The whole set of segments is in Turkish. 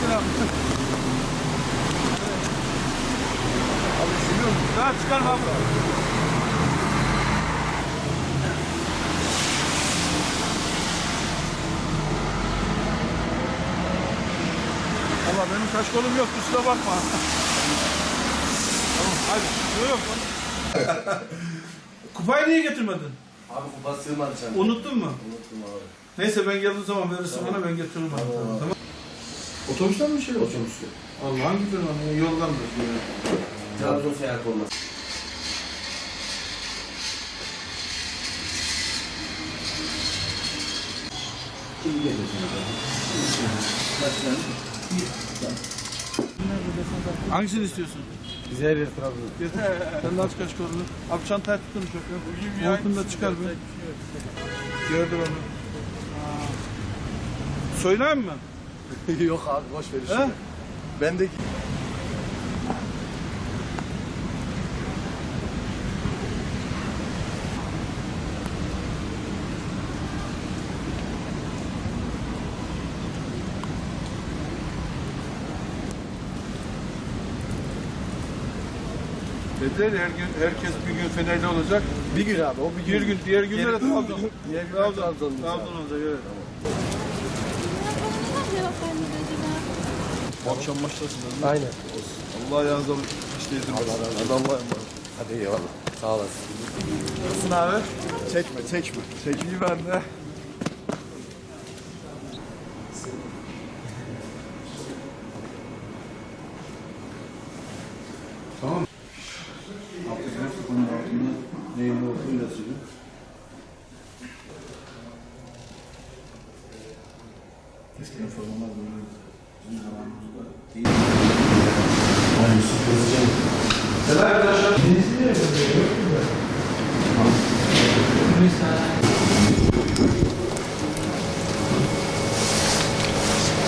Selam. Abi siliyorum. Daha çıkarma abi. Valla benim kaç kolum yok kusura bakma. tamam hadi. Yok. Kupayı niye getirmedin? Abi kupa sığmadı çantaya. Unuttun mu? Unuttum abi. Neyse ben geldiğim zaman verirsin bana ben getiririm. Tamam. tamam. Otobüsten mi şey? Otobüsü. Allah hangi firmanın yoldan da. Trabzon seyahat olmaz. Hangisini istiyorsun? Her yer Trabzon. Sen de aç kaç kolunu. Abi çantayı tutun çok ya. Montunu da çıkar bir. Gördü onu. Söyleyeyim mi? Yok abi boş ver He? Bendeki Dediler ya, her gün, herkes bir gün Fenerli olacak. bir gün abi o bir Bir gün, diğer günlere Trabzon. Diğer günler Trabzon. Trabzon olacak evet. Bu akşam maçtasın. Aynen. Allah ayağınıza hiç değdirmesin. Hadi Allah'a emanet. Hadi eyvallah. Sağ olasın. Nasılsın abi? Çekme çekme. Çekmeyi ben de. Tamam. Her kupanın altında neyin Selam arkadaşlar.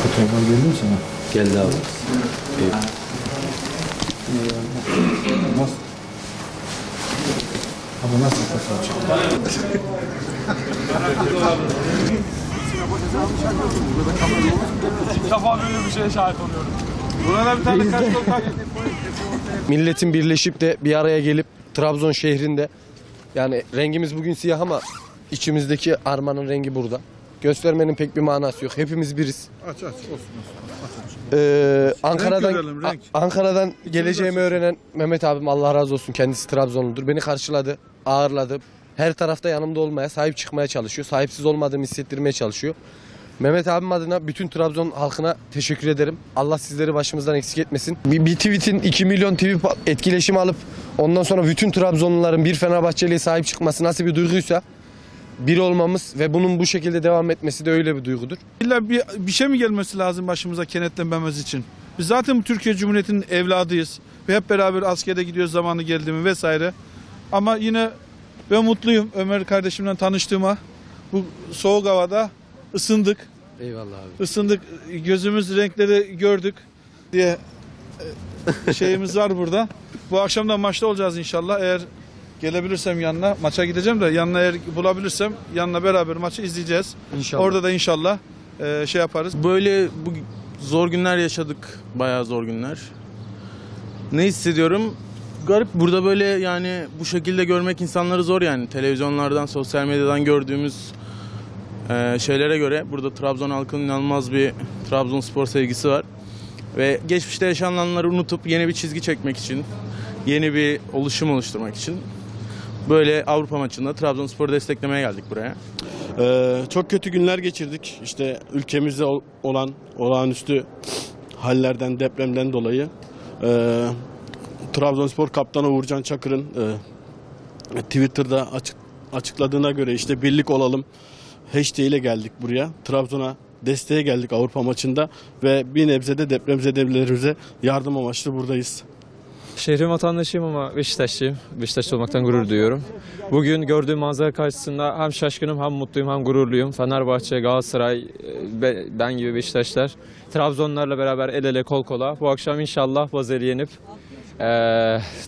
Fotoğraflar geldi mi sana? Geldi abi. Nasıl? Ama nasıl fotoğraf çekti? İlk defa böyle bir şeye şahit oluyorum. Buna da bir tane kaç tak. Milletin birleşip de bir araya gelip Trabzon şehrinde yani rengimiz bugün siyah ama içimizdeki armanın rengi burada. Göstermenin pek bir manası yok. Hepimiz biriz. Aç aç olsun. Ee, Ankara'dan görelim, renk. Ankara'dan geleceğimi öğrenen Mehmet abim Allah razı olsun kendisi Trabzonludur. Beni karşıladı, ağırladı. Her tarafta yanımda olmaya, sahip çıkmaya çalışıyor. Sahipsiz olmadığımı hissettirmeye çalışıyor. Mehmet abim adına bütün Trabzon halkına teşekkür ederim. Allah sizleri başımızdan eksik etmesin. Bir, bir tweetin 2 milyon tweet etkileşim alıp ondan sonra bütün Trabzonluların bir Fenerbahçeli'ye sahip çıkması nasıl bir duyguysa bir olmamız ve bunun bu şekilde devam etmesi de öyle bir duygudur. İlla bir, bir şey mi gelmesi lazım başımıza kenetlenmemiz için? Biz zaten Türkiye Cumhuriyeti'nin evladıyız. Ve hep beraber askere gidiyoruz zamanı geldi mi vesaire. Ama yine ben mutluyum Ömer kardeşimle tanıştığıma. Bu soğuk havada ısındık. Eyvallah abi. Isındık. Gözümüz renkleri gördük diye e, şeyimiz var burada. Bu akşam da maçta olacağız inşallah. Eğer gelebilirsem yanına maça gideceğim de yanına eğer bulabilirsem yanına beraber maçı izleyeceğiz. İnşallah. Orada da inşallah e, şey yaparız. Böyle bu zor günler yaşadık. Bayağı zor günler. Ne hissediyorum? Garip burada böyle yani bu şekilde görmek insanları zor yani. Televizyonlardan, sosyal medyadan gördüğümüz e, şeylere göre burada Trabzon halkının inanılmaz bir Trabzonspor sevgisi var. Ve geçmişte yaşananları unutup yeni bir çizgi çekmek için, yeni bir oluşum oluşturmak için böyle Avrupa maçında Trabzonspor'u desteklemeye geldik buraya. Ee, çok kötü günler geçirdik. İşte ülkemizde ol- olan olağanüstü hallerden, depremden dolayı. Ee, Trabzonspor kaptanı Uğurcan Çakır'ın e, Twitter'da açık, açıkladığına göre işte birlik olalım hashtag ile geldik buraya. Trabzon'a desteğe geldik Avrupa maçında ve bir nebze de depremzedelerimize yardım amaçlı buradayız. Şehrin vatandaşıyım ama Beşiktaşlıyım. Beşiktaşlı olmaktan gurur duyuyorum. Bugün gördüğüm manzara karşısında hem şaşkınım hem mutluyum hem gururluyum. Fenerbahçe, Galatasaray, e, be- ben gibi Beşiktaşlar. Trabzonlarla beraber el ele kol kola. Bu akşam inşallah Bazel'i yenip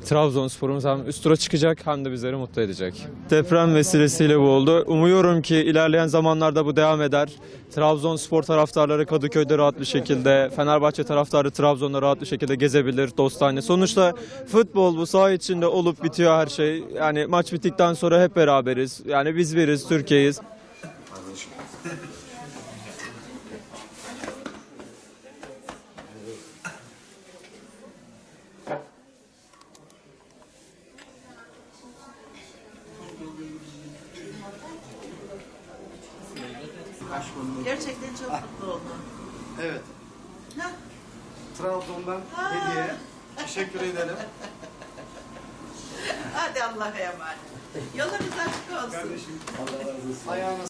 Trabzonspor'umuz hem üst tura çıkacak hem de bizleri mutlu edecek. Deprem vesilesiyle bu oldu. Umuyorum ki ilerleyen zamanlarda bu devam eder. Trabzonspor taraftarları Kadıköy'de rahat bir şekilde, Fenerbahçe taraftarı Trabzon'da rahat bir şekilde gezebilir, dostane. Sonuçta futbol bu saha içinde olup bitiyor her şey. Yani maç bittikten sonra hep beraberiz. Yani biz biriz, Türkiye'yiz. Gerçekten çok mutlu oldum. Evet. Hah. Trabzon'dan Ha. hediye. Teşekkür ederim. Hadi Allah'a emanet. Yolunuz açık olsun. Ayağına